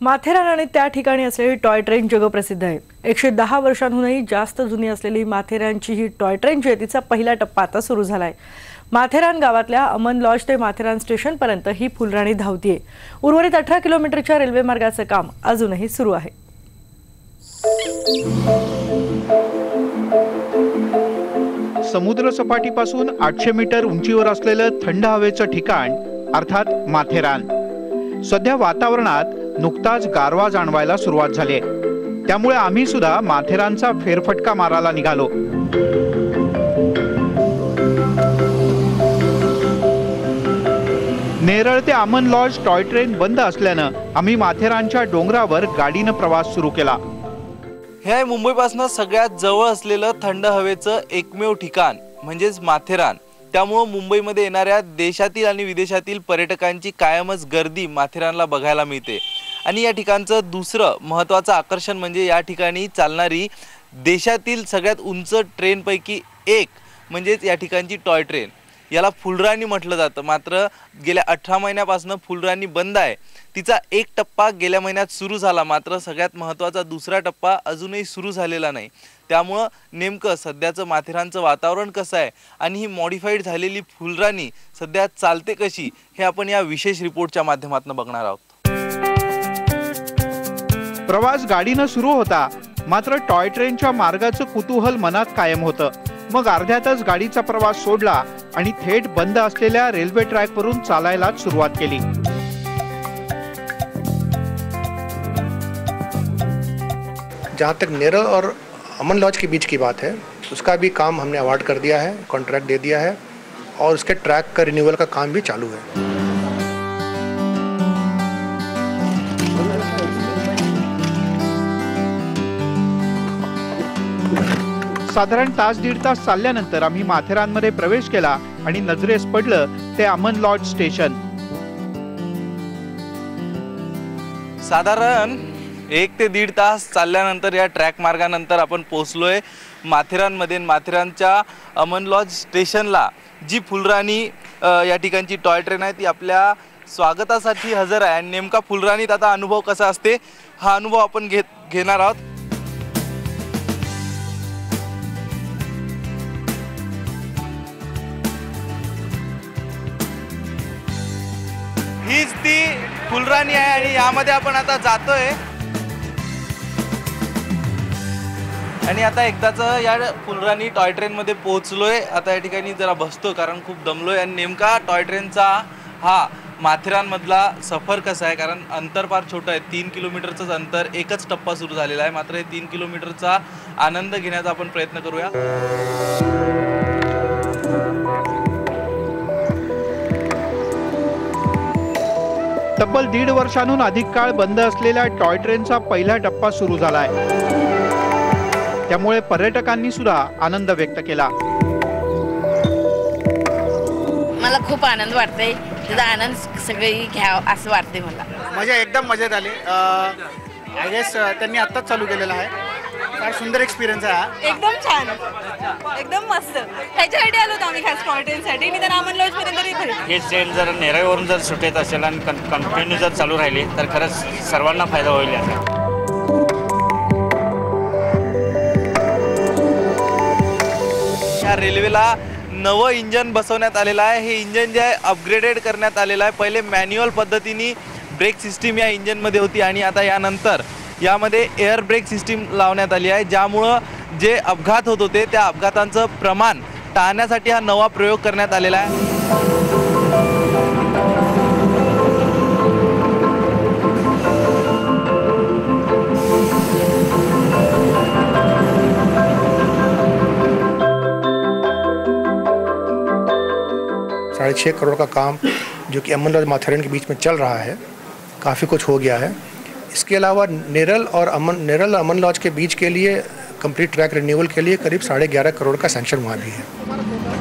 माथेरान आणि त्या ठिकाणी असलेली टॉय ट्रेन जगप्रसिद्ध आहे. एकशे दहा वर्षांहूनही जास्त जुनी असलेली माथेरानची ही टॉय ट्रेन जी आहे तिचा पहिला टप्पा आता सुरू झाला आहे माथेरान गावातल्या अमन लॉज ते माथेरान स्टेशनपर्यंत ही फुलराणी धावतीये. उर्वरित अठरा किलोमीटरच्या रेल्वे मार्गाचं काम अजूनही सुरू आहे. समुद्र सपाटीपासून आठशे मीटर उंचीवर असलेलं थंड हवेचं ठिकाण अर्थात माथेरान. सध्या वातावरणात नुकताच गारवा जाणवायला सुरुवात झाली. आहे त्यामुळे आम्ही सुद्धा माथेरानचा फेरफटका मारायला निघालो. नेरळ ते आमन लॉज टॉय ट्रेन बंद असल्यानं आम्ही माथेरानच्या डोंगरावर गाडीनं प्रवास सुरू केला. हे आहे मुंबईपासून सगळ्यात जवळ असलेलं थंड हवेचं एकमेव ठिकाण म्हणजेच माथेरान. त्यामुळं मुंबईमध्ये येणाऱ्या देशातील आणि विदेशातील पर्यटकांची कायमच गर्दी माथेरानला बघायला मिळते. आणि या ठिकाणचं दुसरं महत्त्वाचं आकर्षण म्हणजे या ठिकाणी चालणारी देशातील सगळ्यात उंच ट्रेनपैकी एक म्हणजेच या ठिकाणची टॉय ट्रेन. याला फुलराणी म्हटलं जातं. मात्र गेल्या अठरा महिन्यापासून फुलराणी बंद आहे. तिचा एक टप्पा गेल्या महिन्यात सुरू झाला. मात्र सगळ्यात महत्त्वाचा दुसरा टप्पा अजूनही सुरू झालेला नाही. त्यामुळं नेमकं सध्याचं माथेरानचं वातावरण कसं आहे आणि ही मॉडिफाईड झालेली फुलराणी सध्या चालते कशी हे आपण या विशेष रिपोर्टच्या माध्यमातून बघणार आहोत. प्रवास गाडीनं सुरू होता. मात्र टॉय ट्रेनच्या मार्गाचं कुतूहल मनात कायम होतं. मग अर्ध्यातच गाडीचा प्रवास सोडला आणि थेट बंद असलेल्या रेल्वे ट्रॅकवरून चालायला सुरुवात केली. जहाँ तक नेरल और अमन लॉज के बीच की बात है उसका भी काम हमने अवार्ड कर दिया है कॉन्ट्रैक्ट दे दिया है और उसके ट्रैक का रिन्यूअल का काम भी चालू है। साधारण तास दीड तास चालल्यानंतर आम्ही माथेरानमध्ये प्रवेश केला आणि नजरेस पडलं ते अमन लॉज स्टेशन. साधारण एक ते दीड तास चालल्यानंतर या ट्रॅक मार्गानंतर आपण पोहोचलोय माथेरानमध्ये. माथेरानच्या अमन लॉज स्टेशनला जी फुलराणी या ठिकाणची टॉय ट्रेन आहे ती आपल्या स्वागतासाठी हजर आहे. आणि नेमका फुलराणीत आता अनुभव कसा असते हा अनुभव आपण घेत घेणार आहोत. फुलराणी आहे आणि यामध्ये आपण आता जातोय. आणि आता एकदाच या फुलराणी टॉय ट्रेनमध्ये पोहोचलोय. आता या ठिकाणी जरा बसतो कारण खूप दमलोय. आणि नेमका टॉय ट्रेनचा हा माथेरानमधला सफर कसा आहे? कारण अंतर फार छोटं आहे. तीन किलोमीटरचंच अंतर एकच टप्पा सुरू झालेला आहे. मात्र हे तीन किलोमीटरचा आनंद घेण्याचा आपण प्रयत्न करूया. तब्बल दीड वर्षांहून अधिक काळ बंद असलेल्या टॉय ट्रेनचा पहिला टप्पा सुरू झालाय. त्यामुळे पर्यटकांनी सुद्धा आनंद व्यक्त केला. मला खूप आनंद वाटतंय. त्याचा आनंद सगळी घ्यावं असं वाटतंय मला. मजा एकदम मजेत आली. आय गेस त्यांनी आत्ताच चालू केलेलं आहे. फार सुंदर एक्सपिरियन्स आहे हा. एकदम छान. एकदम मस्त. ह्याच्यासाठी आलो होतो आम्ही खास आणि त्या रामन लॉजपर्यंत तरी भेटलो हे ट्रेन जर नेरळवरून जर सुटेत असेल आणि कंटिन्यू जर चालू राहिली तर खरंच सर्वांना फायदा होईल याचा. या रेल्वेला नवं इंजन बसवण्यात आलेलं आहे. हे इंजन जे आहे अपग्रेडेड करण्यात आलेलं आहे. पहिले मॅन्युअल पद्धतीने ब्रेक सिस्टीम या इंजनमध्ये होती आणि आता यानंतर यामध्ये एअर ब्रेक सिस्टीम लावण्यात आली आहे ज्यामुळं जे अपघात होत होते त्या अपघातांचं प्रमाण टाळण्यासाठी हा नवा प्रयोग करण्यात आलेला आहे. साढ़े छः करोड़ का काम जो कि अमन और माथेरन के बीच में चल रहा है काफ़ी कुछ हो गया है। इसके अलावा नेरल और अमन नेरल और अमन लॉज के बीच के लिए कंप्लीट ट्रैक रिन्यूअल के लिए करीब साढ़े ग्यारह करोड़ का सैंक्शन हुआ भी है।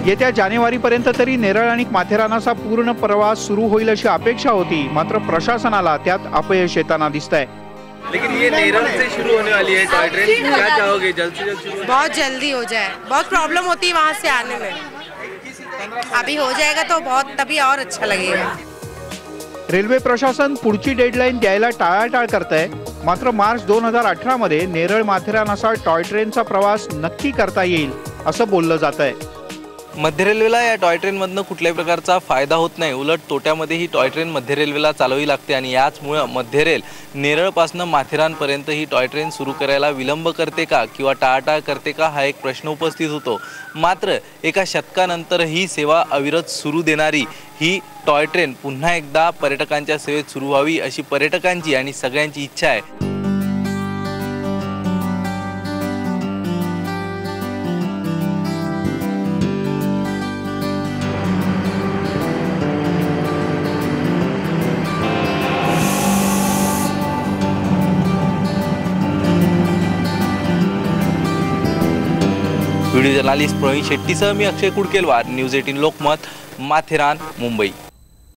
येत्या जानेवारीपर्यंत तरी नेरळ आणि माथेरानाचा पूर्ण प्रवास सुरू होईल अशी अपेक्षा होती मात्र प्रशासनाला त्यात अपयश येताना दिसतंय. लेकिन ये नेरल से शुरू होने वाली है टॉय ट्रेन क्या चाहोगे? जल्द से जल्द शुरू बहुत जल्दी हो जाए। बहुत प्रॉब्लम होती है वहाँ से आने में। अभी हो जाएगा तो बहुत तभी और अच्छा लगेगा। रेल्वे प्रशासन पुढची डेडलाईन द्यायला टाळाटाळ करत आहे मात्र मार्च दोन हजार अठरामध्ये नेरळ माथेरान असा टॉय ट्रेनचा प्रवास नक्की करता येईल असं बोललं जात आहे मध्य रेल्वेला या टॉय ट्रेनमधनं कुठल्याही प्रकारचा फायदा होत नाही. उलट तोट्यामध्ये ही टॉय ट्रेन मध्य रेल्वेला चालवी लागते आणि याचमुळं मध्य रेल नेरळपासनं माथेरानपर्यंत ही टॉय ट्रेन सुरू करायला विलंब करते का किंवा टाळाटाळ करते का हा एक प्रश्न उपस्थित होतो. मात्र एका शतकानंतर ही सेवा अविरत सुरू देणारी ही टॉय ट्रेन पुन्हा एकदा पर्यटकांच्या सेवेत सुरू व्हावी अशी पर्यटकांची आणि सगळ्यांची इच्छा आहे. व्हिडिओ जर्नालिस्ट प्रवीण शेट्टीसह मी Akshay Kudkelwar. News eighteen Lokmat Matheran Mumbai.